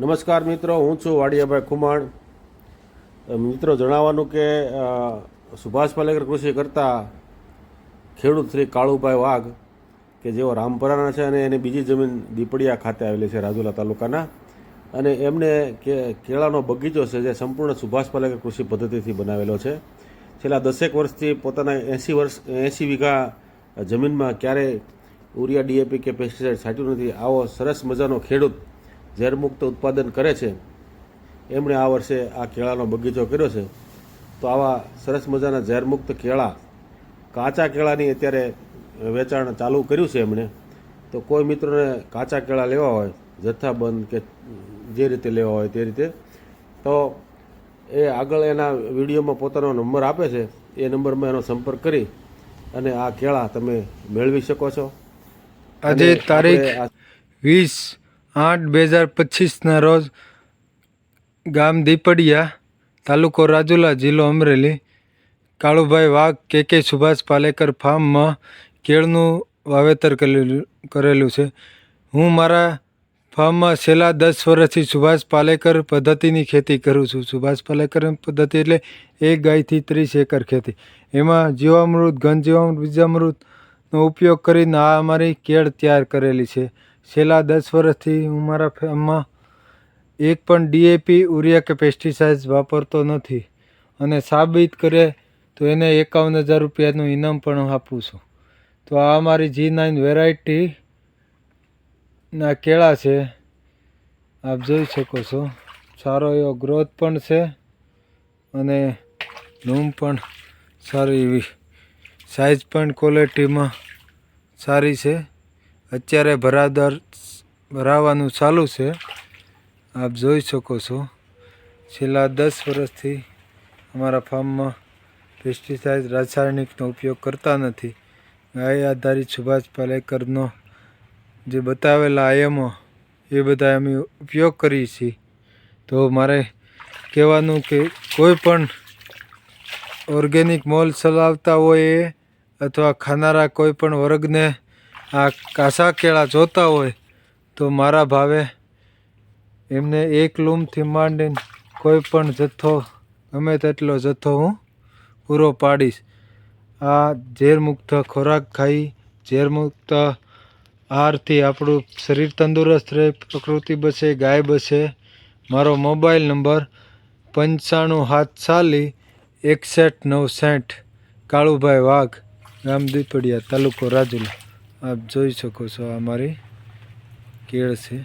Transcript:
નમસ્કાર મિત્રો, હું છું વાડિયાભાઈ ખુમાણ. મિત્રો, જણાવવાનું કે સુભાષ પાલેકર કૃષિ કરતાં ખેડૂત શ્રી કાળુભાઈ વાઘ, કે જેઓ રામપરાના છે અને એની બીજી જમીન દીપડિયા ખાતે આવેલી છે રાજુલા તાલુકાના, અને એમને કે, કેળાનો બગીચો છે જે સંપૂર્ણ સુભાષ પાલેકર કૃષિ પદ્ધતિથી બનાવેલો છે. છેલ્લા દસેક વર્ષથી પોતાના એંસી વર્ષ, એંસી વીઘા જમીનમાં ક્યારેય ઉરિયા ડીએપી કે પેસ્ટિસાઇડ છાંટ્યું નથી. આવો સરસ મજાનો ખેડૂત ઝેરમુક્ત ઉત્પાદન કરે છે એમણે આ વર્ષે આ કેળાનો બગીચો કર્યો છે. તો આવા સરસ મજાના ઝેરમુક્ત કેળા કાચા કેળાની અત્યારે વેચાણ ચાલુ કર્યું છે એમણે. તો કોઈ મિત્રોને કાચા કેળા લેવા હોય જથ્થાબંધ કે જે રીતે લેવા હોય તે રીતે તો એ આગળ એના વિડીયોમાં પોતાનો નંબર આપે છે. એ નંબરમાં એનો સંપર્ક કરી અને આ કેળા તમે મેળવી શકો છો. આજે તારીખ વીસ આઠ, બે હજાર પચીસના રોજ ગામ દીપડિયા, તાલુકો રાજુલા જિલ્લો અમરેલી, કાળુભાઈ વાઘ, કે કે સુભાષ પાલેકર ફાર્મમાં કેળનું વાવેતર કરેલું કરેલું છે. હું મારા ફાર્મમાં છેલ્લા દસ વર્ષથી સુભાષ પાલેકર પદ્ધતિની ખેતી કરું છું. સુભાષ પાલેકર પદ્ધતિ એટલે એક ગાયથી ત્રીસ એકર ખેતી. એમાં જીવામૃત ઘન જીવામૃત બીજામૃતનો ઉપયોગ કરીને આ અમારી કેળ તૈયાર કરેલી છે. છેલ્લા દસ વર્ષથી હું મારા ફાર્મમાં એક પણ ડીએપી ઉરિયા કે પેસ્ટિસાઇડ્સ વાપરતો નથી અને સાબિત કરે તો એને એકાવન હજાર રૂપિયાનું ઇનામ પણ આપું છું. તો આ મારી જી નાઇન વેરાયટીના કેળા છે. આપ જોઈ શકો છો. સારો એવો ગ્રોથ પણ છે અને લૂમ પણ સારી એવી સાઇઝ પણ ક્વોલિટીમાં સારી છે. અત્યારે ભરાદર ભરાવાનું ચાલુ છે. આપ જોઈ શકો છો. છેલ્લા દસ વર્ષથી અમારા ફાર્મમાં પેસ્ટિસાઇડ રાસાયણિકનો ઉપયોગ કરતા નથી. ગાય આધારિત સુભાષ પાલેકરનો જે બતાવેલા આયમો, એ બધા અમે ઉપયોગ કરીએ છીએ. તો મારે કહેવાનું કે કોઈ પણ ઓર્ગેનિક મોલ ચલાવતા હોય એ અથવા ખાનારા કોઈ પણ વર્ગને આ કાસા કેળા જોતા હોય તો મારા ભાવે એમને એક લૂમથી માંડીને કોઈ પણ જથ્થો, ગમે તેટલો જથ્થો હું પૂરો પાડીશ. આ ઝેરમુક્ત ખોરાક ખાઈ, ઝેરમુક્ત આહારથી આપણું શરીર તંદુરસ્ત રહે, પ્રકૃતિ બસે, ગાય બસે. મારો મોબાઈલ નંબર પંચાણું હાથ સાલી એકસઠ નવ સાઠ કાળુભાઈ વાઘ, ગામ દીપડિયા તાલુકો રાજુલા. આપ જોઈ શકો છો આ મારી કેળ છે.